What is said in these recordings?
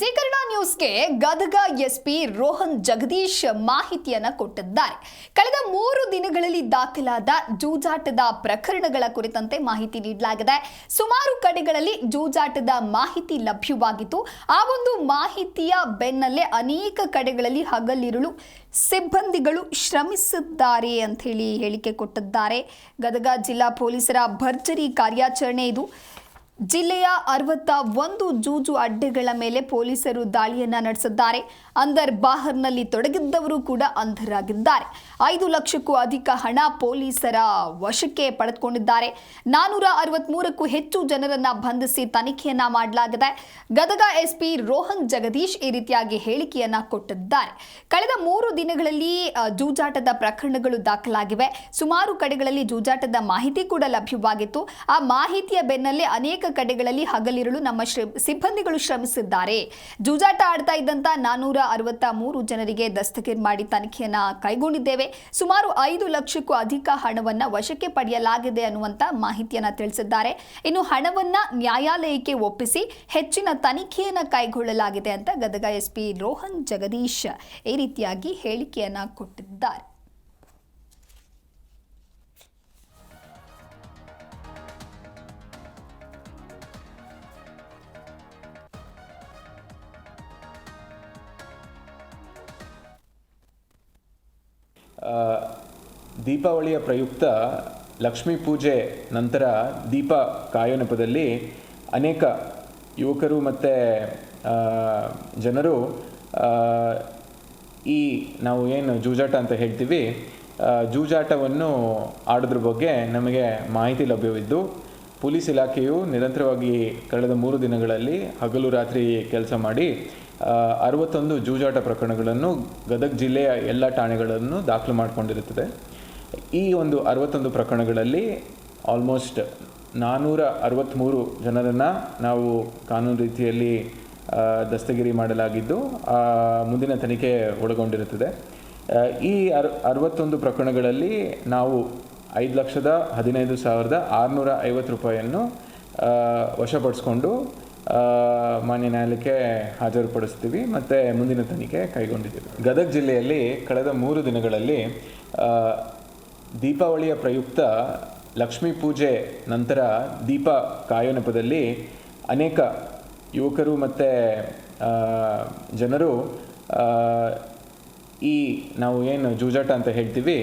ಝೀಕರಣ ನ್ಯೂಸ್ಗೆ ಗದಗ ಎಸ್ಪಿ ರೋಹನ್ ಜಗದೀಶ್ ಮಾಹಿತಿಯನ್ನ ಕೊಟ್ಟಿದ್ದಾರೆ. ಕಳೆದ ಮೂರು ದಿನಗಳಲ್ಲಿ ದಾಖಲಾದ ಜೂಜಾಟದ ಪ್ರಕರಣಗಳ ಕುರಿತಂತೆ ಮಾಹಿತಿ ನೀಡಲಾಗಿದೆ. ಸುಮಾರು ಕಡೆಗಳಲ್ಲಿ ಜೂಜಾಟದ ಮಾಹಿತಿ ಲಭ್ಯವಾಗಿತ್ತು. ಆ ಒಂದು ಮಾಹಿತಿಯ ಬೆನ್ನಲ್ಲೇ ಅನೇಕ ಕಡೆಗಳಲ್ಲಿ ಹಗಲಿರುಳು ಸಿಬ್ಬಂದಿಗಳು ಶ್ರಮಿಸಿದ್ದಾರೆ ಅಂತ ಹೇಳಿ ಹೇಳಿಕೆ ಕೊಟ್ಟಿದ್ದಾರೆ. ಗದಗ ಜಿಲ್ಲಾ ಪೊಲೀಸರ ಭರ್ಜರಿ ಕಾರ್ಯಾಚರಣೆ ಇದು. ಜಿಲ್ಲೆಯ ಅರವತ್ತ ಒಂದು ಜೂಜು ಅಡ್ಡೆಗಳ ಮೇಲೆ ಪೊಲೀಸರು ದಾಳಿಯನ್ನ ನಡೆಸಿದ್ದಾರೆ. ಅಂದರ್ ಬಾಹರ್ನಲ್ಲಿ ತೊಡಗಿದ್ದವರು ಕೂಡ ಅಂಧರಾಗಿದ್ದಾರೆ. ಐದು ಲಕ್ಷಕ್ಕೂ ಅಧಿಕ ಹಣ ಪೊಲೀಸರ ವಶಕ್ಕೆ ಪಡೆದುಕೊಂಡಿದ್ದಾರೆ. ನಾನೂರ ಅರವತ್ಮೂರಕ್ಕೂ ಹೆಚ್ಚು ಜನರನ್ನ ಬಂಧಿಸಿ ತನಿಖೆಯನ್ನ ಮಾಡಲಾಗಿದೆ. ಗದಗ ಎಸ್ಪಿ ರೋಹನ್ ಜಗದೀಶ್ ಈ ರೀತಿಯಾಗಿ ಹೇಳಿಕೆಯನ್ನ ಕೊಟ್ಟಿದ್ದಾರೆ. ಕಳೆದ ಮೂರು ದಿನಗಳಲ್ಲಿ ಜೂಜಾಟದ ಪ್ರಕರಣಗಳು ದಾಖಲಾಗಿವೆ. ಸುಮಾರು ಕಡೆಗಳಲ್ಲಿ ಜೂಜಾಟದ ಮಾಹಿತಿ ಕೂಡ ಲಭ್ಯವಾಗಿತ್ತು. ಆ ಮಾಹಿತಿಯ ಬೆನ್ನಲ್ಲೇ ಅನೇಕ ಕಡೆಗಳಲ್ಲಿ ಹಗಲಿರಲು ನಮ್ಮ ಸಿಬ್ಬಂದಿಗಳು ಶ್ರಮಿಸಿದ್ದಾರೆ. ಜೂಜಾಟ ಆಡ್ತಾ ಇದ್ದಂತ ನಾನೂರ ಅರವತ್ತ ಮೂರು ಜನರಿಗೆ ದಸ್ತಗಿರ್ ಮಾಡಿ ತನಿಖೆಯನ್ನ ಕೈಗೊಂಡಿದ್ದೇವೆ. ಸುಮಾರು ಐದು ಲಕ್ಷಕ್ಕೂ ಅಧಿಕ ಹಣವನ್ನ ವಶಕ್ಕೆ ಪಡೆಯಲಾಗಿದೆ ಅನ್ನುವಂತ ಮಾಹಿತಿಯನ್ನು ತಿಳಿಸಿದ್ದಾರೆ. ಇನ್ನು ಹಣವನ್ನ ನ್ಯಾಯಾಲಯಕ್ಕೆ ಒಪ್ಪಿಸಿ ಹೆಚ್ಚಿನ ತನಿಖೆಯನ್ನು ಕೈಗೊಳ್ಳಲಾಗಿದೆ ಅಂತ ಗದಗ ಎಸ್ಪಿ ರೋಹನ್ ಜಗದೀಶ್ ಈ ರೀತಿಯಾಗಿ ಹೇಳಿಕೆಯನ್ನ ಕೊಟ್ಟಿದ್ದಾರೆ. ದೀಪಾವಳಿಯ ಪ್ರಯುಕ್ತ ಲಕ್ಷ್ಮೀ ಪೂಜೆ ನಂತರ ದೀಪ ಕಾಯೋ ನೆಪದಲ್ಲಿ ಅನೇಕ ಯುವಕರು ಮತ್ತು ಜನರು ಈ ನಾವು ಏನು ಜೂಜಾಟ ಅಂತ ಹೇಳ್ತೀವಿ ಜೂಜಾಟವನ್ನು ಆಡೋದ್ರ ಬಗ್ಗೆ ನಮಗೆ ಮಾಹಿತಿ ಲಭ್ಯವಿದ್ದು, ಪೊಲೀಸ್ ಇಲಾಖೆಯು ನಿರಂತರವಾಗಿ ಕಳೆದ ಮೂರು ದಿನಗಳಲ್ಲಿ ಹಗಲು ರಾತ್ರಿ ಕೆಲಸ ಮಾಡಿ ಅರವತ್ತೊಂದು ಜೂಜಾಟ ಪ್ರಕರಣಗಳನ್ನು ಗದಗ ಜಿಲ್ಲೆಯ ಎಲ್ಲ ಠಾಣೆಗಳನ್ನು ದಾಖಲು ಮಾಡಿಕೊಂಡಿರುತ್ತದೆ. ಈ ಒಂದು ಅರವತ್ತೊಂದು ಪ್ರಕರಣಗಳಲ್ಲಿ ಆಲ್ಮೋಸ್ಟ್ ನಾನ್ನೂರ ಅರವತ್ತ್ಮೂರು ಜನರನ್ನು ನಾವು ಕಾನೂನು ರೀತಿಯಲ್ಲಿ ದಸ್ತಗಿರಿ ಮಾಡಲಾಗಿದ್ದು ಮುಂದಿನ ತನಿಖೆ ಒಳಗೊಂಡಿರುತ್ತದೆ. ಈ ಅರ್, ಅರವತ್ತೊಂದು ಪ್ರಕರಣಗಳಲ್ಲಿ ನಾವು ಐದು ಲಕ್ಷದ ಹದಿನೈದು ಸಾವಿರದ ಆರುನೂರ ಐವತ್ತು ರೂಪಾಯಿಯನ್ನು ವಶಪಡಿಸ್ಕೊಂಡು ಮಾನ್ಯ ನ್ಯಾಯಾಲಯಕ್ಕೆ ಹಾಜರುಪಡಿಸ್ತೀವಿ. ಮತ್ತು ಮುಂದಿನ ತನಿಖೆ ಕೈಗೊಂಡಿದ್ದೀವಿ. ಗದಗ ಜಿಲ್ಲೆಯಲ್ಲಿ ಕಳೆದ ಮೂರು ದಿನಗಳಲ್ಲಿ ದೀಪಾವಳಿಯ ಪ್ರಯುಕ್ತ ಲಕ್ಷ್ಮೀ ಪೂಜೆ ನಂತರ ದೀಪ ಕಾಯೋ ನೆಪದಲ್ಲಿ ಅನೇಕ ಯುವಕರು ಮತ್ತು ಜನರು ಈ ನಾವು ಏನು ಜೂಜಾಟ ಅಂತ ಹೇಳ್ತೀವಿ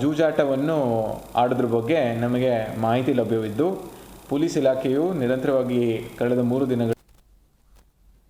ಜೂಜಾಟವನ್ನು ಆಡೋದ್ರ ಬಗ್ಗೆ ನಮಗೆ ಮಾಹಿತಿ ಲಭ್ಯವಿದ್ದು ಪೊಲೀಸ್ ಇಲಾಖೆಯು ನಿರಂತರವಾಗಿ ಕಳೆದ ಮೂರು ದಿನಗಳ